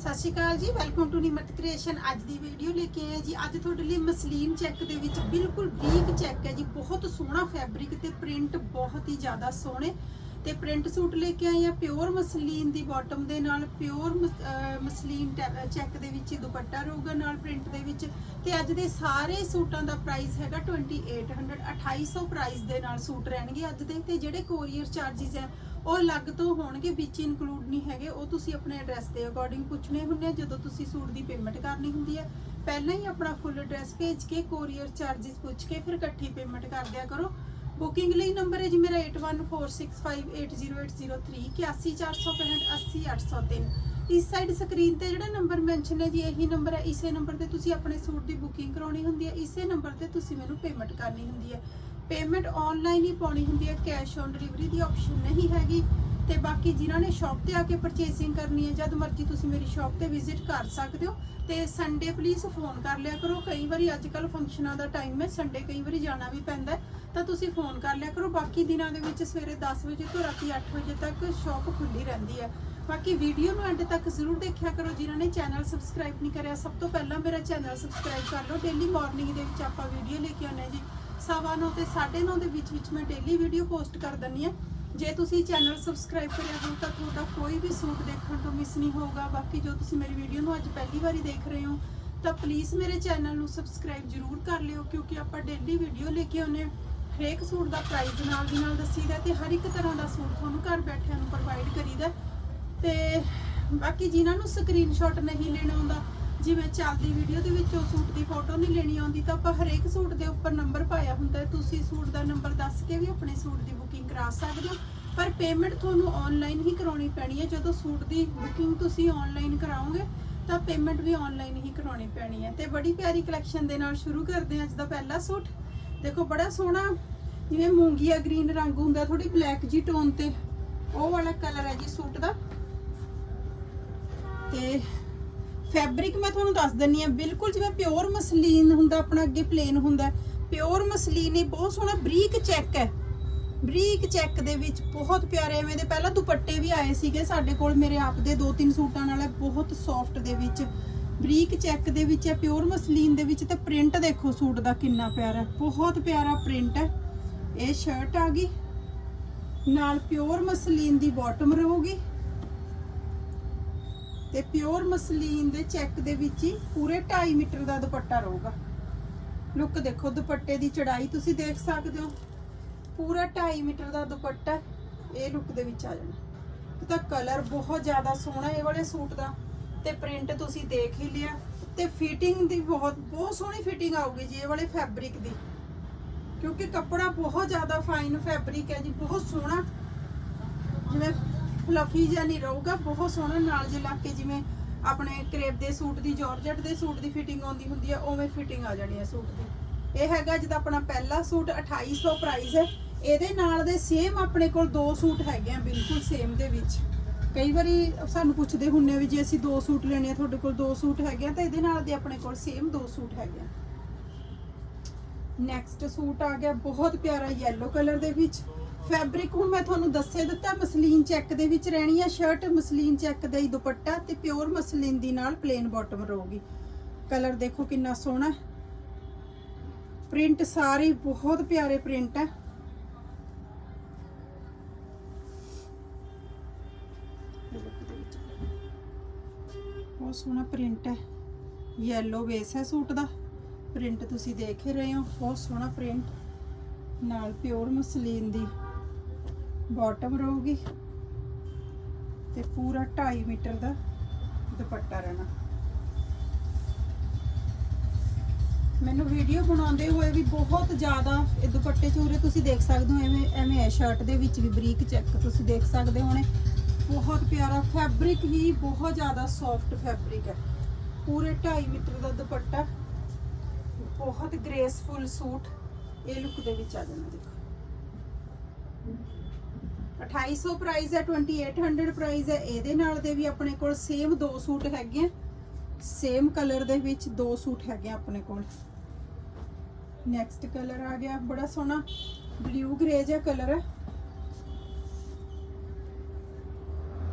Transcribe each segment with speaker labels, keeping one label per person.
Speaker 1: ਸਤਿ ਸ਼੍ਰੀ ਅਕਾਲ ਜੀ welcome to Nimrat creation ਅੱਜ ਦੀ ਵੀਡੀਓ ਲੈ ਕੇ ਆਏ ਜੀ। ਅੱਜ ਤੁਹਾਡੇ ਲਈ ਮਸਲੀਨ ਚੈੱਕ ਦੇ ਵਿੱਚ ਬਿਲਕੁਲ ਬਰੀਕ ਚੈੱਕ ਹੈ ਜੀ। ਬਹੁਤ ਸੋਹਣਾ ਫੈਬਰਿਕ ਤੇ ਪ੍ਰਿੰਟ ਬਹੁਤ ਹੀ ਜ਼ਿਆਦਾ ਸੋਹਣੇ। ਤੇ ਪ੍ਰਿੰਟ ਸੂਟ ਲੈ ਕੇ ਆਈ ਆ ਪਿਓਰ ਮਸਲੀਨ ਦੀ ਬਾਟਮ ਦੇ ਨਾਲ, ਪਿਓਰ ਮਸਲੀਨ ਚੈੱਕ ਦੇ ਵਿੱਚ ਦੁਪੱਟਾ ਰਹੂਗਾ ਨਾਲ ਪ੍ਰਿੰਟ ਦੇ ਵਿੱਚ। ਤੇ ਅੱਜ ਦੇ ਸਾਰੇ ਸੂਟਾਂ ਦਾ ਪ੍ਰਾਈਸ ਹੈਗਾ 2800 2800 ਪ੍ਰਾਈਸ ਦੇ ਨਾਲ ਸੂਟ ਰਹਿਣਗੇ ਅੱਜ ਦੇ। ਤੇ ਜਿਹੜੇ ਕੋਰੀਅਰ ਚਾਰजेस ਆ, ਉਹ ਅਲੱਗ ਤੋਂ ਹੋਣਗੇ, ਵਿੱਚ ਇਨਕਲੂਡ ਨਹੀਂ ਹੈਗੇ। ਉਹ ਤੁਸੀਂ ਆਪਣੇ ਐਡਰੈਸ ਦੇ ਅਕੋਰਡਿੰਗ ਪੁੱਛਣੇ ਹੁੰਦੇ ਆ, ਜਦੋਂ ਤੁਸੀਂ ਸੂਟ ਦੀ ਪੇਮੈਂਟ ਕਰਨੀ ਹੁੰਦੀ ਹੈ ਪਹਿਲਾਂ ਹੀ ਆਪਣਾ ਫੁੱਲ ਐਡਰੈਸ ਭੇਜ ਕੇ ਕੋਰੀਅਰ ਚਾਰजेस ਪੁੱਛ ਕੇ ਫਿਰ ਇਕੱਠੀ ਪੇਮੈਂਟ ਕਰ ਦਿਆ ਕਰੋ। ਬੁਕਿੰਗ ਲਈ ਨੰਬਰ ਹੈ ਜੀ ਮੇਰਾ 8146580803 8146580803 ਇਸ ਸਾਈਡ ਸਕਰੀਨ ਤੇ ਜਿਹੜਾ ਨੰਬਰ ਮੈਂਸ਼ਨ ਹੈ ਜੀ, ਇਹੀ ਨੰਬਰ ਹੈ। ਇਸੇ ਨੰਬਰ ਤੇ ਤੁਸੀਂ ਆਪਣੇ ਸੂਟ ਦੀ ਬੁਕਿੰਗ ਕਰਾਉਣੀ ਹੁੰਦੀ ਹੈ। ਇਸੇ ਨੰਬਰ ਤੇ ਤੁਸੀਂ ਮੈਨੂੰ ਪੇਮੈਂਟ ਕਰਨੀ ਹੁੰਦੀ ਹੈ। ਪੇਮੈਂਟ ਆਨਲਾਈਨ ਹੀ ਪਾਉਣੀ ਹੁੰਦੀ ਹੈ। ਕੈਸ਼ ਔਨ ਡਿਲੀਵਰੀ ਦੀ ਆਪਸ਼ਨ ਨਹੀਂ ਹੈਗੀ। ਤੇ ਬਾਕੀ ਜਿਨ੍ਹਾਂ ਨੇ ਸ਼ਾਪ ਤੇ ਆ ਕੇ ਪਰਚੇਸਿੰਗ ਕਰਨੀ ਹੈ, ਜਦ ਮਰਜ਼ੀ ਤੁਸੀਂ ਮੇਰੀ ਸ਼ਾਪ ਤੇ ਵਿਜ਼ਿਟ ਕਰ ਸਕਦੇ ਹੋ। ਤੇ ਸੰਡੇ ਪਲੀਜ਼ ਫੋਨ ਕਰ ਲਿਆ ਕਰੋ। ਕਈ ਵਾਰੀ ਅੱਜ ਕੱਲ ਫੰਕਸ਼ਨਾਂ ਦਾ ਟਾਈਮ ਹੈ ਸੰਡੇ ਕਈ ਵਾਰੀ ਜਾਣਾ ਵੀ ਪੈਂਦਾ ਤਾਂ ਤੁਸੀਂ ਫੋਨ ਕਰ ਲਿਆ ਕਰੋ। ਬਾਕੀ ਦਿਨਾਂ ਦੇ ਵਿੱਚ ਸਵੇਰੇ 10 ਵਜੇ ਤੋਂ ਰਾਤੀ 8 ਵਜੇ ਤੱਕ ਸ਼ਾਪ ਖੁੱਲੀ ਰਹਿੰਦੀ ਹੈ। ਬਾਕੀ ਵੀਡੀਓ ਨੂੰ ਐਂਡ ਤੱਕ ਜ਼ਰੂਰ ਦੇਖਿਆ ਕਰੋ, ਜਿਨ੍ਹਾਂ ਨੇ ਚੈਨਲ ਸਬਸਕ੍ਰਾਈਬ ਨਹੀਂ ਕਰਿਆ। ਸਭ ਤੋਂ ਪਹਿਲਾਂ ਮੇਰਾ ਚੈਨਲ ਸਬਸਕ੍ਰਾਈਬ ਕਰ ਲਓ। ਡੇਲੀ ਮਾਰਨਿੰਗ ਦੇ ਵਿੱਚ ਆਪਾਂ ਵੀਡੀਓ ਲੈ ਕੇ ਆਉਂਦੇ ਹਾਂ ਜੀ। ਸਵਾ ਨੌ ਤੇ 9:30 ਦੇ ਵਿੱਚ ਵਿੱਚ ਮੈਂ ਡੇਲੀ ਵੀਡੀਓ ਪੋਸਟ ਕਰ ਦਿੰਦੀ ਹਾਂ। ਜੇ ਤੁਸੀਂ ਚੈਨਲ ਸਬਸਕ੍ਰਾਈਬ ਕਰਿਆ ਹੋ ਤਾਂ ਤੁਹਾਡਾ ਕੋਈ ਵੀ ਸੂਟ ਦੇਖਣ ਤੋਂ ਮਿਸ ਨਹੀਂ ਹੋਊਗਾ। ਬਾਕੀ ਜੋ ਤੁਸੀਂ ਮੇਰੀ ਵੀਡੀਓ ਨੂੰ ਅੱਜ ਪਹਿਲੀ ਵਾਰੀ ਦੇਖ ਰਹੇ ਹੋ, ਤਾਂ ਪਲੀਜ਼ ਮੇਰੇ ਚੈਨਲ ਨੂੰ ਸਬਸਕ੍ਰਾਈਬ ਜ਼ਰੂਰ ਕਰ ਲਿਓ, ਕਿਉਂਕਿ ਆਪਾਂ ਡੇਲੀ ਵੀਡੀਓ ਲੈ ਕੇ ਆਉਂਦੇ ਹਾਂ। ਹਰੇਕ ਸੂਟ ਦਾ ਪ੍ਰਾਈਸ ਨਾਲ ਦੀ ਨਾਲ ਦੱਸੀਦਾ ਤੇ ਹਰ ਇੱਕ ਤਰ੍ਹਾਂ ਦਾ ਸੂਟ ਤੁਹਾਨੂੰ ਘਰ ਬੈਠਿਆਂ ਨੂੰ ਪ੍ਰੋਵਾਈਡ ਕਰੀਦਾ। ਤੇ ਬਾਕੀ ਜਿਨ੍ਹਾਂ ਨੂੰ ਸਕਰੀਨਸ਼ਾਟ ਨਹੀਂ ਲੈਣਾ ਆਉਂਦਾ, ਜਿਵੇਂ ਚੱਲਦੀ ਵੀਡੀਓ ਦੇ ਵਿੱਚ ਉਹ ਸੂਟ ਦੀ ਫੋਟੋ ਨਹੀਂ ਲੈਣੀ ਆਉਂਦੀ, ਤਾਂ ਆਪਾਂ ਹਰੇਕ ਸੂਟ ਦੇ ਉੱਪਰ ਨੰਬਰ ਪਾਇਆ ਹੁੰਦਾ ਤੁਸੀਂ ਸੂਟ ਦਾ ਨੰਬਰ ਦੱਸ ਕੇ ਵੀ ਆਪਣੇ ਸੂਟ ਦੀ ਕਰਾ ਸਕਦੇ ਹੋ। ਪਰ ਪੇਮੈਂਟ ਤੁਹਾਨੂੰ ਆਨਲਾਈਨ ਹੀ ਕਰਾਉਣੀ ਪੈਣੀ ਹੈ। ਜਦੋਂ ਸੂਟ ਦੀ ਬੁਕਿੰਗ ਤੁਸੀਂ ਆਨਲਾਈਨ ਕਰਾਓਗੇ, ਤਾਂ ਪੇਮੈਂਟ ਵੀ ਆਨਲਾਈਨ ਹੀ ਕਰਾਉਣੀ ਪੈਣੀ ਹੈ। ਤੇ ਬੜੀ ਪਿਆਰੀ ਕਲੈਕਸ਼ਨ ਦੇ ਨਾਲ ਸ਼ੁਰੂ ਕਰਦੇ ਹਾਂ ਅੱਜ ਦਾ ਪਹਿਲਾ ਸੂਟ। ਦੇਖੋ, ਬੜਾ ਸੋਹਣਾ, ਜਿਵੇਂ ਮੂੰਗੀਆ ਗ੍ਰੀਨ ਰੰਗ ਹੁੰਦਾ ਥੋੜੀ ਬਲੈਕ ਜੀ ਟੋਨ ਤੇ। ਉਹ ਵਾਲਾ ਕਲਰ ਹੈ ਜੀ ਸੂਟ ਦਾ। ਤੇ ਫੈਬਰਿਕ ਮੈਂ ਤੁਹਾਨੂੰ ਦੱਸ ਦਿੰਨੀ ਆ ਬਿਲਕੁਲ ਜਿਵੇਂ ਪਿਓਰ ਮਸਲੀਨ ਹੁੰਦਾ, ਆਪਣਾ ਅੱਗੇ ਪਲੇਨ ਹੁੰਦਾ। ਪਿਓਰ ਮਸਲੀਨ ਹੀ ਬਹੁਤ ਸੋਹਣਾ ਬਰੀਕ ਚੈੱਕ ਹੈ। ਬਰੀਕ ਚੈੱਕ ਦੇ ਵਿੱਚ ਬਹੁਤ ਪਿਆਰੇ, ਐਵੇਂ ਦੇ ਪਹਿਲਾਂ ਦੁਪੱਟੇ ਵੀ ਆਏ ਸੀਗੇ ਸਾਡੇ ਕੋਲ, ਮੇਰੇ ਆਪ ਦੇ ਦੋ ਤਿੰਨ ਸੂਟਾਂ ਨਾਲ ਹੈ ਬਹੁਤ ਸੌਫਟ ਦੇ ਵਿੱਚ। ਬਰੀਕ ਚੈੱਕ ਦੇ ਵਿੱਚ ਹੈ ਪਿਓਰ ਮਸਲੀਨ ਦੇ ਵਿੱਚ ਤੇ ਪ੍ਰਿੰਟ ਦੇਖੋ ਸੂਟ ਦਾ ਕਿੰਨਾ ਪਿਆਰਾ, ਬਹੁਤ ਪਿਆਰਾ ਪ੍ਰਿੰਟ ਹੈ। ਇਹ ਸ਼ਰਟ ਆ ਗਈ, ਨਾਲ ਪਿਓਰ ਮਸਲੀਨ ਦੀ ਬਾਟਮ ਰਹੂਗੀ। ਤੇ ਪਿਓਰ ਮਸਲੀਨ ਦੇ ਚੈੱਕ ਦੇ ਵਿੱਚ ਹੀ ਪੂਰੇ 2.5 ਮੀਟਰ ਦਾ ਦੁਪੱਟਾ ਰਹੂਗਾ। ਲੁੱਕ ਦੇਖੋ, ਦੁਪੱਟੇ ਦੀ ਚੜਾਈ ਤੁਸੀਂ ਦੇਖ ਸਕਦੇ ਹੋ। ਪੂਰਾ 2.5 ਮੀਟਰ ਦਾ ਦੁਪੱਟਾ ਇਹ ਲੁੱਕ ਦੇ ਵਿੱਚ ਆ ਜਾਣਾ। ਤਾਂ ਕਲਰ ਬਹੁਤ ਜ਼ਿਆਦਾ ਸੋਹਣਾ ਇਹ ਵਾਲੇ ਸੂਟ ਦਾ ਤੇ ਪ੍ਰਿੰਟ ਤੁਸੀਂ ਦੇਖ ਹੀ ਲਿਆ ਤੇ ਫਿਟਿੰਗ ਦੀ ਬਹੁਤ ਬਹੁਤ ਸੋਹਣੀ ਫਿਟਿੰਗ ਆਊਗੀ ਜੀ ਇਹ ਵਾਲੇ ਫੈਬਰਿਕ ਦੀ। ਕਿਉਂਕਿ ਕੱਪੜਾ ਬਹੁਤ ਜ਼ਿਆਦਾ ਫਾਈਨ ਫੈਬਰਿਕ ਹੈ ਜੀ, ਬਹੁਤ ਸੋਹਣਾ। ਜਿਵੇਂ ਫਲਫੀ ਜਿਹਾ ਨਹੀਂ ਰਹੂਗਾ, ਬਹੁਤ ਸੋਹਣਾ ਨਾਲ ਜੇ ਲਾ ਕੇ ਜਿਵੇਂ ਆਪਣੇ ਕਰੇਪ ਦੇ ਸੂਟ ਦੀ ਜਾਰਜਟ ਦੇ ਸੂਟ ਦੀ ਫਿਟਿੰਗ ਆਉਂਦੀ ਹੁੰਦੀ ਹੈ, ਉਵੇਂ ਫਿਟਿੰਗ ਆ ਜਾਣੀ ਹੈ ਸੂਟ ਦੀ। ਇਹ ਹੈਗਾ ਜਿਹਦਾ ਆਪਣਾ ਪਹਿਲਾ ਸੂਟ 2800 ਪ੍ਰਾਈਸ ਹੈ। ਇਹਦੇ ਨਾਲ ਦੇ ਸੇਮ ਆਪਣੇ ਕੋਲ ਦੋ ਸੂਟ ਹੈਗੇ ਆ, ਬਿਲਕੁਲ ਸੇਮ ਦੇ ਵਿੱਚ। ਕਈ ਵਾਰੀ ਸਾਨੂੰ ਪੁੱਛਦੇ ਹੁੰਨੇ ਵੀ ਜੇ ਅਸੀਂ ਦੋ ਸੂਟ ਲੈਣੇ ਆ, ਤੁਹਾਡੇ ਕੋਲ ਦੋ ਸੂਟ ਹੈਗੇ ਆ, ਤਾਂ ਇਹਦੇ ਨਾਲ ਦੇ ਆਪਣੇ ਕੋਲ ਸੇਮ ਦੋ ਸੂਟ ਹੈਗੇ ਆ। ਨੈਕਸਟ ਸੂਟ ਆ ਗਿਆ ਬਹੁਤ ਪਿਆਰਾ ਯੈਲੋ ਕਲਰ ਦੇ ਵਿੱਚ। ਫੈਬਰਿਕ ਹੁਣ ਮੈਂ ਤੁਹਾਨੂੰ ਦੱਸੇ ਦਿੱਤਾ, ਮਸਲੀਨ ਚੈੱਕ ਦੇ ਵਿੱਚ ਰਹਿਣੀ ਆ ਸ਼ਰਟ ਮਸਲੀਨ ਚੈੱਕ ਦਾ ਹੀ ਦੁਪੱਟਾ ਤੇ ਪਿਓਰ ਮਸਲੀਨ ਦੀ ਨਾਲ ਪਲੇਨ ਬਾਟਮ ਰਹੂਗੀ। ਕਲਰ ਦੇਖੋ ਕਿੰਨਾ ਸੋਹਣਾ ਪ੍ਰਿੰਟ ਸਾਰੇ ਬਹੁਤ ਪਿਆਰੇ ਪ੍ਰਿੰਟ ਹੈ ਬਹੁਤ ਸੋਹਣਾ ਪ੍ਰਿੰਟ ਹੈ ਯੈਲੋ ਬੇਸ ਹੈ ਸੂਟ ਦਾ। ਪ੍ਰਿੰਟ ਤੁਸੀਂ ਦੇਖ ਹੀ ਰਹੇ ਹੋ ਬਹੁਤ ਸੋਹਣਾ ਪ੍ਰਿੰਟ ਨਾਲ ਪਿਓਰ ਮਸਲੀਨ ਦੀ ਬਾਟਮ ਰਹੂਗੀ ਤੇ ਪੂਰਾ 2.5 ਮੀਟਰ ਦਾ ਦੁਪੱਟਾ ਰਹਿਣਾ ਮੈਨੂੰ ਵੀਡੀਓ ਬਣਾਉਂਦੇ ਹੋਏ ਵੀ ਬਹੁਤ ਜ਼ਿਆਦਾ ਇਹ ਦੁਪੱਟੇ ਚੂਰੇ ਤੁਸੀਂ ਦੇਖ ਸਕਦੇ ਹੋ, ਐਵੇਂ ਐਵੇਂ ਹੈ ਸ਼ਰਟ ਦੇ ਵਿੱਚ ਵੀ ਬਰੀਕ ਚੈੱਕ ਤੁਸੀਂ ਦੇਖ ਸਕਦੇ ਹੋਣੇ। ਬਹੁਤ ਪਿਆਰਾ ਫੈਬਰਿਕ ਵੀ ਬਹੁਤ ਜ਼ਿਆਦਾ ਸੌਫਟ ਫੈਬਰਿਕ ਹੈ। ਪੂਰੇ 2.5 ਮੀਟਰ ਦਾ ਦੁਪੱਟਾ। ਬਹੁਤ ਗ੍ਰੇਸਫੁਲ ਸੂਟ। ਇਹ ਲੁੱਕ ਦੇ ਵਿੱਚ ਆ ਜਾਣਾ ਦੇਖੋ। 2800 ਪ੍ਰਾਈਸ ਹੈ 2800 ਪ੍ਰਾਈਸ ਹੈ। ਇਹਦੇ ਨਾਲ ਦੇ ਵੀ ਆਪਣੇ ਕੋਲ ਸੇਮ ਦੋ ਸੂਟ ਹੈਗੇ ਆ। सेम कलर दे विच दो सूट है अपने को नैक्सट कलर आ गया बड़ा सोहना ब्ल्यू ग्रे जहा कलर है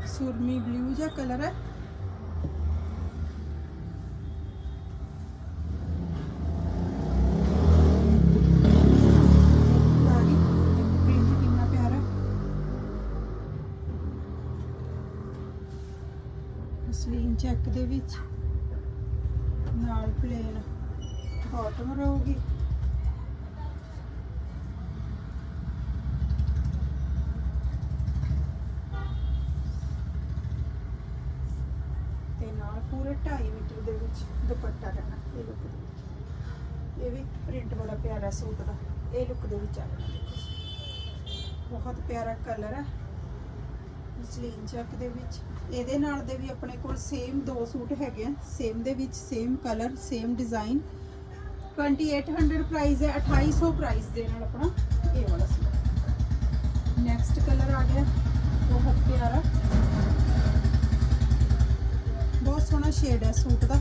Speaker 1: सुरमी ब्ल्यू जहा कलर है चेक दे विच ਨਾਲ ਪਲੇਨ ਬਾਟਮ ਰਹੂਗੀ ਤੇ ਨਾਲ ਪੂਰੇ 2.5 ਮੀਟਰ ਦੇ ਵਿੱਚ ਦੁਪੱਟਾ ਰਹਿਣਾ ਇਹ ਲੁੱਕ ਦੇ ਵਿੱਚ। ਇਹ ਵੀ ਪ੍ਰਿੰਟ ਬੜਾ ਪਿਆਰਾ ਸੂਟ ਦਾ, ਇਹ ਲੁੱਕ ਦੇ ਵਿੱਚ ਆ ਜਾਣਾ ਬਹੁਤ ਪਿਆਰਾ ਕਲਰ ਹੈ। ਮਸਲੀਨ ਚੈੱਕ ਦੇ ਵਿੱਚ। ਇਹਦੇ ਨਾਲ ਦੇ ਵੀ ਆਪਣੇ ਕੋਲ ਸੇਮ ਦੋ ਸੂਟ ਹੈਗੇ ਆ। ਸੇਮ ਦੇ ਵਿੱਚ same colour same design 2800 price ਹੈ 2800 ਪ੍ਰਾਈਸ ਦੇ ਨਾਲ ਆਪਣਾ ਇਹ ਵਾਲਾ ਸੂਟ। ਨੈਕਸਟ ਕਲਰ ਆ ਗਿਆ ਬਹੁਤ ਪਿਆਰਾ। ਬਹੁਤ ਸੋਹਣਾ ਸ਼ੇਡ ਹੈ ਸੂਟ ਦਾ।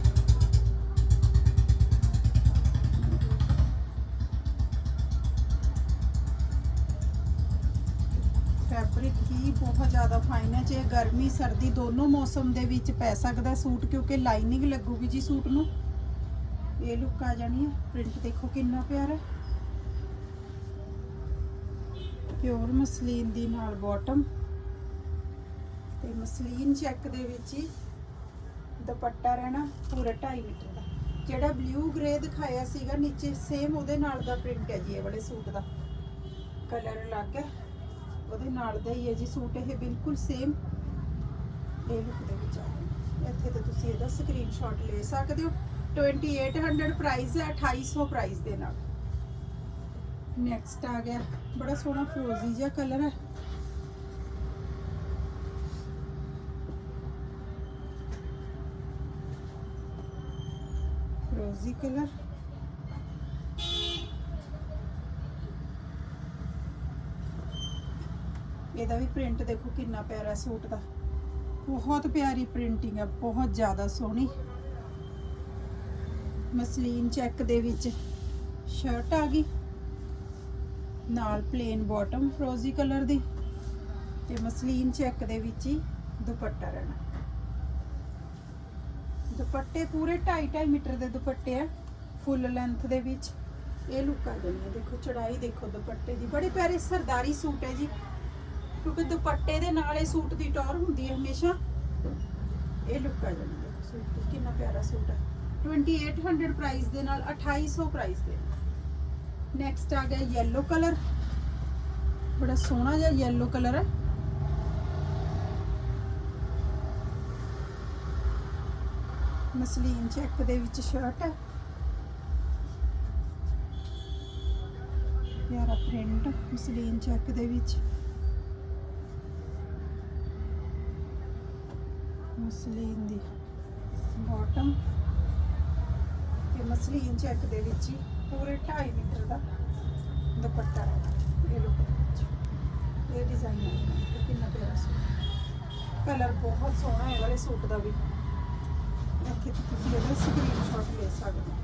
Speaker 1: ਬਹੁਤ ਜ਼ਿਆਦਾ ਫਾਈਨ ਹੈ। ਜੇ ਗਰਮੀ, ਸਰਦੀ ਦੋਨੋਂ ਮੌਸਮ ਦੇ ਵਿੱਚ ਪੈ ਸਕਦਾ ਸੂਟ, ਕਿਉਂਕਿ ਲਾਈਨਿੰਗ ਲੱਗੂਗੀ ਜੀ ਸੂਟ ਨੂੰ। ਇਹ ਲੁੱਕ ਆ ਜਾਣੀ ਹੈ ਪ੍ਰਿੰਟ ਦੇਖੋ ਕਿੰਨਾ ਪਿਆਰਾ ਪਿਓਰ ਮਸਲੀਨ ਦੀ ਨਾਲ ਬਾਟਮ ਤੇ ਮਸਲੀਨ ਚੈੱਕ ਦੇ ਵਿੱਚ ਹੀ ਦੁਪੱਟਾ ਰਹਿਣਾ ਪੂਰਾ 2.5 ਮੀਟਰ ਦਾ। ਜਿਹੜਾ ਬਲੂ ਗ੍ਰੇ ਦਿਖਾਇਆ ਸੀਗਾ, ਨੀਚੇ ਸੇਮ ਉਹਦੇ ਨਾਲ ਦਾ ਪ੍ਰਿੰਟ ਹੈ ਜੀ ਇਹ ਵਾਲੇ ਸੂਟ ਦਾ। ਕਲਰ ਅਲੱਗ ਹੈ। ਉਹਦੇ ਨਾਲ ਦਾ ਹੀ ਹੈ ਜੀ। ਸੂਟ ਇਹ ਬਿਲਕੁਲ ਸੇਮ ਇਹ ਲੁੱਕ ਦੇ ਵਿੱਚ ਆ ਇੱਥੇ ਤੇ ਤੁਸੀਂ ਇਹਦਾ ਸਕਰੀਨਸ਼ਾਟ ਲੈ ਸਕਦੇ ਹੋ। 2800 ਪ੍ਰਾਈਸ ਹੈ 2800 ਪ੍ਰਾਈਸ ਦੇ ਨਾਲ। ਨੈਕਸਟ ਆ ਗਿਆ। ਬੜਾ ਸੋਹਣਾ ਫਰੋਜ਼ੀ ਜਿਹਾ ਕਲਰ ਹੈ। ਫਰੋਜ਼ੀ ਕਲਰ ਇਹਦਾ ਵੀ ਪ੍ਰਿੰਟ ਦੇਖੋ ਕਿੰਨਾ ਪਿਆਰਾ ਸੂਟ ਦਾ। ਬਹੁਤ ਪਿਆਰੀ ਪ੍ਰਿੰਟਿੰਗ ਹੈ ਬਹੁਤ ਜ਼ਿਆਦਾ ਸੋਹਣੀ। ਮਸਲੀਨ ਚੈੱਕ ਦੇ ਵਿੱਚ ਸ਼ਰਟ ਆ ਗਈ। ਨਾਲ ਪਲੇਨ ਬਾਟਮ ਫਰੋਜ਼ੀ ਕਲਰ ਦੀ ਤੇ ਮਸਲੀਨ ਚੈੱਕ ਦੇ ਵਿੱਚ ਹੀ ਦੁਪੱਟਾ ਰਹਿਣਾ। ਦੁਪੱਟੇ ਪੂਰੇ 2.5 ਮੀਟਰ ਦੇ ਦੁਪੱਟੇ ਆ ਫੁੱਲ ਲੈਂਥ ਦੇ ਵਿੱਚ। ਇਹ ਲੁੱਕ ਆ ਜਾਣੀ ਦੇਖੋ ਚੜਾਈ ਦੇਖੋ ਦੁਪੱਟੇ ਦੀ। ਬੜੀ ਪਿਆਰੀ ਸਰਦਾਰੀ ਸੂਟ ਹੈ ਜੀ। ਕਿਉਂਕਿ ਦੁਪੱਟੇ ਦੇ ਨਾਲ ਇਹ ਸੂਟ ਦੀ ਟੌਰ ਹੁੰਦੀ ਹੈ ਹਮੇਸ਼ਾ। ਇਹ ਲੁੱਕ ਆ ਜਾਣੀ ਹੈ, ਸੂਟ ਦੀ। ਕਿੰਨਾ ਪਿਆਰਾ ਸੂਟ ਹੈ। 2800 ਪ੍ਰਾਈਸ ਦੇ ਨਾਲ 2800 ਪ੍ਰਾਈਸ ਦੇ ਨੈਕਸਟ ਆ ਗਿਆ yellow ਕਲਰ ਬੜਾ ਸੋਹਣਾ ਜਿਹਾ yellow ਕਲਰ ਹੈ। ਮਸਲੀਨ ਚੈੱਕ ਦੇ ਵਿੱਚ ਸ਼ਰਟ ਹੈ। ਪਿਆਰਾ ਪ੍ਰਿੰਟ ਮਸਲੀਨ ਚੈੱਕ ਦੇ ਵਿੱਚ। ਮਸਲੀਨ ਦੀ ਬਾਟਮ ਤੇ ਮਸਲੀਨ ਚੈੱਕ ਦੇ ਵਿੱਚ ਹੀ ਪੂਰੇ 2.5 ਮੀਟਰ ਦਾ ਦੁਪੱਟਾ ਹੈ ਇਹ ਲੁੱਕ ਇਹ ਡਿਜ਼ਾਈਨ ਹੈ ਕਿੰਨਾ ਪਿਆਰਾ ਸੂਟ ਕਲਰ ਬਹੁਤ ਸੋਹਣਾ ਹੈ ਵਾਲੇ ਸੂਟ ਦਾ ਵੀ। ਇੱਥੇ ਤੁਸੀਂ ਇਹਦਾ ਸਕਰੀਨਸ਼ਾਟ ਲੈ ਸਕਦੇ ਹੋ।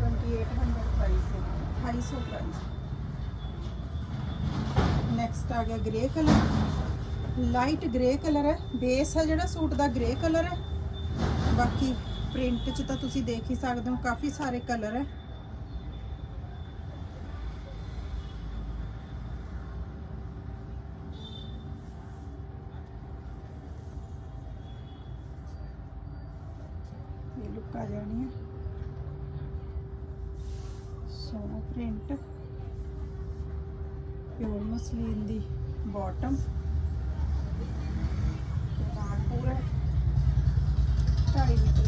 Speaker 1: 2800 ਪ੍ਰਾਈਸ ਹੈ 250 ਪ੍ਰਾਈਸ ਨੈਕਸਟ ਆ ਗਿਆ grey colour light grey colour ਹੈ। ਬੇਸ ਹੈ ਜਿਹੜਾ, ਸੂਟ ਦਾ ਗ੍ਰੇ ਕਲਰ ਹੈ। ਬਾਕੀ ਪ੍ਰਿੰਟ 'ਚ ਤਾਂ ਤੁਸੀਂ ਦੇਖ ਹੀ ਸਕਦੇ ਹੋ, ਕਾਫੀ ਸਾਰੇ ਕਲਰ ਹੈ। ਇਹ ਲੁੱਕ ਆ ਜਾਣੀ ਹੈ। ਸੋਹਣਾ ਪ੍ਰਿੰਟ। ਪਿਓਰ ਮਸਲੀਨ ਦੀ ਬਾਟਮ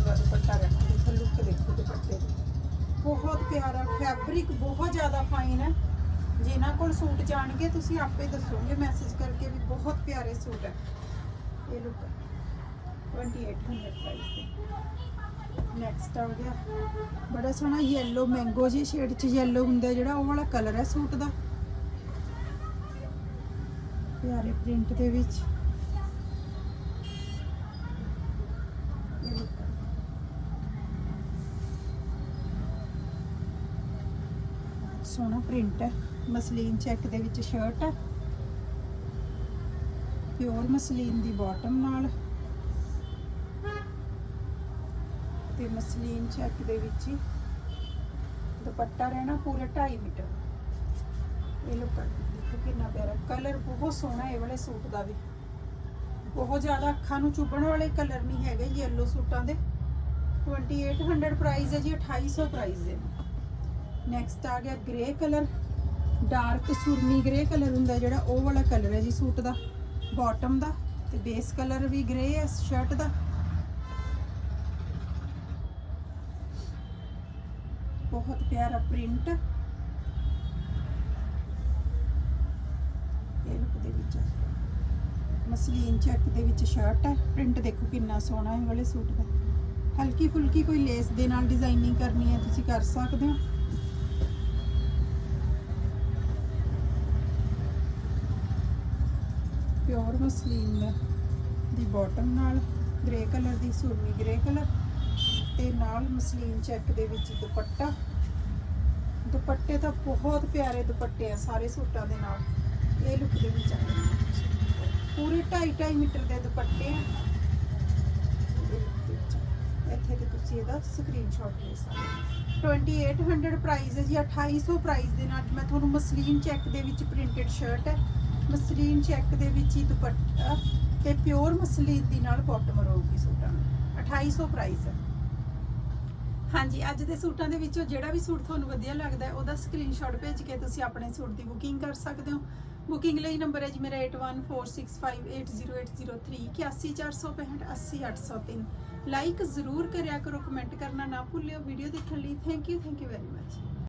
Speaker 1: ਦਾ ਦੁਪੱਟਾ ਰਹਿਣਾ ਦੇਖੋ ਲੁੱਕ ਦੇਖੋ ਦੁਪੱਟੇ ਦੀ ਬਹੁਤ ਪਿਆਰਾ ਫੈਬਰਿਕ ਬਹੁਤ ਜ਼ਿਆਦਾ ਫਾਈਨ ਹੈ। ਜਿਨ੍ਹਾਂ ਕੋਲ ਸੂਟ ਜਾਣਗੇ, ਤੁਸੀਂ ਆਪੇ ਦੱਸੋਗੇ ਮੈਸੇਜ ਕਰਕੇ ਵੀ ਬਹੁਤ ਪਿਆਰੇ ਸੂਟ ਹੈ। ਇਹ ਲੁੱਕ 2800 ਪ੍ਰਾਈਸ ਤੇ। ਨੈਕਸਟ ਆ ਗਿਆ। ਬੜਾ ਸੋਹਣਾ yellow ਮੈਂਗੋ ਜੀ ਸ਼ੇਡ ਚ yellow ਹੁੰਦਾ ਜਿਹੜਾ, ਉਹ ਵਾਲਾ ਕਲਰ ਹੈ ਸੂਟ ਦਾ। ਪਿਆਰੇ ਪ੍ਰਿੰਟ ਦੇ ਵਿੱਚ। ਇਹ look ਆ। ਸੋਹਣਾ ਪ੍ਰਿੰਟ ਹੈ। ਮਸਲੀਨ ਚੈੱਕ ਦੇ ਵਿੱਚ ਸ਼ਰਟ ਹੈ। ਪਿਓਰ ਮਸਲੀਨ ਦੀ ਬਾਟਮ ਨਾਲ। ਤੇ ਮਸਲੀਨ ਚੈੱਕ ਦੇ ਵਿੱਚ ਹੀ ਦੁਪੱਟਾ ਰਹਿਣਾ ਪੂਰਾ 2.5 ਮੀਟਰ। ਇਹ ਲੁੱਕ ਦੇਖੋ ਕਿੰਨਾ ਪਿਆਰਾ। ਕਲਰ ਬਹੁਤ ਸੋਹਣਾ ਇਹ ਵਾਲੇ ਸੂਟ ਦਾ ਵੀ। ਬਹੁਤ ਜ਼ਿਆਦਾ ਅੱਖਾਂ ਨੂੰ ਚੁੱਭਣ ਵਾਲੇ ਕਲਰ ਨਹੀਂ ਹੈਗੇ ਯੈਲੋ ਸੂਟਾਂ ਦੇ। 2800 ਪ੍ਰਾਈਸ ਹੈ ਜੀ 2800 ਪ੍ਰਾਈਸ ਹੈ। ਨੈਕਸਟ ਆ ਗਿਆ ਗ੍ਰੇ ਕਲਰ ਡਾਰਕ ਸੁਰਮੀ ਗ੍ਰੇ ਕਲਰ ਹੁੰਦਾ ਜਿਹੜਾ, ਉਹ ਵਾਲਾ ਕਲਰ ਹੈ ਜੀ ਸੂਟ ਦਾ ਬਾਟਮ ਦਾ, ਤੇ ਬੇਸ ਕਲਰ ਵੀ ਗ੍ਰੇ ਹੈ ਸ਼ਰਟ ਦਾ। ਬਹੁਤ ਪਿਆਰਾ ਪ੍ਰਿੰਟ ਇਹ ਲੁੱਕ ਦੇ ਵਿੱਚ ਮਸਲੀਨ ਚੈੱਕ ਦੇ ਵਿੱਚ ਸ਼ਰਟ ਹੈ। ਪ੍ਰਿੰਟ ਦੇਖੋ ਕਿੰਨਾ ਸੋਹਣਾ ਹੈ ਵਾਲੇ ਸੂਟ ਦਾ। ਹਲਕੀ ਫੁਲਕੀ ਕੋਈ ਲੇਸ ਦੇ ਨਾਲ ਡਿਜ਼ਾਈਨਿੰਗ ਕਰਨੀ ਹੈ, ਤੁਸੀਂ ਕਰ ਸਕਦੇ ਹੋ। ਪਿਓਰ ਮਸਲੀਨ ਦੀ ਬਾਟਮ ਨਾਲ, ਗ੍ਰੇ ਕਲਰ ਦੀ ਸੂਰਮੀ ਗ੍ਰੇ ਕਲਰ ਤੇ ਨਾਲ ਮਸਲੀਨ ਚੈੱਕ ਦੇ ਵਿੱਚ ਦੁਪੱਟਾ। ਦੁਪੱਟੇ ਤਾਂ ਬਹੁਤ ਪਿਆਰੇ ਦੁਪੱਟੇ ਆ ਸਾਰੇ ਸੂਟਾਂ ਦੇ ਨਾਲ। ਇਹ ਲੁੱਕ ਦੇ ਵਿੱਚ ਆਏ ਨੇ। ਪੂਰੇ 2.5 ਮੀਟਰ ਦੇ ਦੁਪੱਟੇ ਆ। ਇਹ look ਦੇ ਵਿੱਚ ਇੱਥੇ ਤੇ ਤੁਸੀਂ ਇਹਦਾ ਸਕਰੀਨਸ਼ਾਟ ਲੈ ਸਕਦੇ ਹੋ। 2800 ਪ੍ਰਾਈਸ ਹੈ ਜੀ 2800 ਪ੍ਰਾਈਸ ਦੇ ਨਾਲ ਮੈਂ ਤੁਹਾਨੂੰ ਮਸਲੀਨ ਚੈੱਕ ਦੇ ਵਿੱਚ ਪ੍ਰਿੰਟਡ ਸ਼ਰਟ ਹੈ। ਮਸਲੀਨ ਚੈੱਕ ਦੇ ਵਿੱਚ ਹੀ ਦੁਪੱਟਾ ਤੇ ਪਿਓਰ ਮਸਲੀਨ ਦੀ ਨਾਲ ਬਾਟਮ ਰਹੂਗੀ ਸੂਟਾਂ ਨੂੰ। 2800 ਪ੍ਰਾਈਸ ਹੈ। ਹਾਂਜੀ, ਅੱਜ ਦੇ ਸੂਟਾਂ ਦੇ ਵਿੱਚੋਂ ਜਿਹੜਾ ਵੀ ਸੂਟ ਤੁਹਾਨੂੰ ਵਧੀਆ ਲੱਗਦਾ ਹੈ, ਉਹਦਾ ਸਕਰੀਨਸ਼ਾਟ ਭੇਜ ਕੇ ਤੁਸੀਂ ਆਪਣੇ ਸੂਟ ਦੀ ਬੁਕਿੰਗ ਕਰ ਸਕਦੇ ਹੋ। ਬੁਕਿੰਗ ਲਈ ਨੰਬਰ ਹੈ ਜੀ ਮੇਰਾ 8146580803 81465 80803 ਲਾਈਕ ਜ਼ਰੂਰ ਕਰਿਆ ਕਰੋ ਕਮੈਂਟ ਕਰਨਾ ਨਾ ਭੁੱਲਿਓ। ਵੀਡੀਓ ਦੇਖਣ ਲਈ thank you thank you very much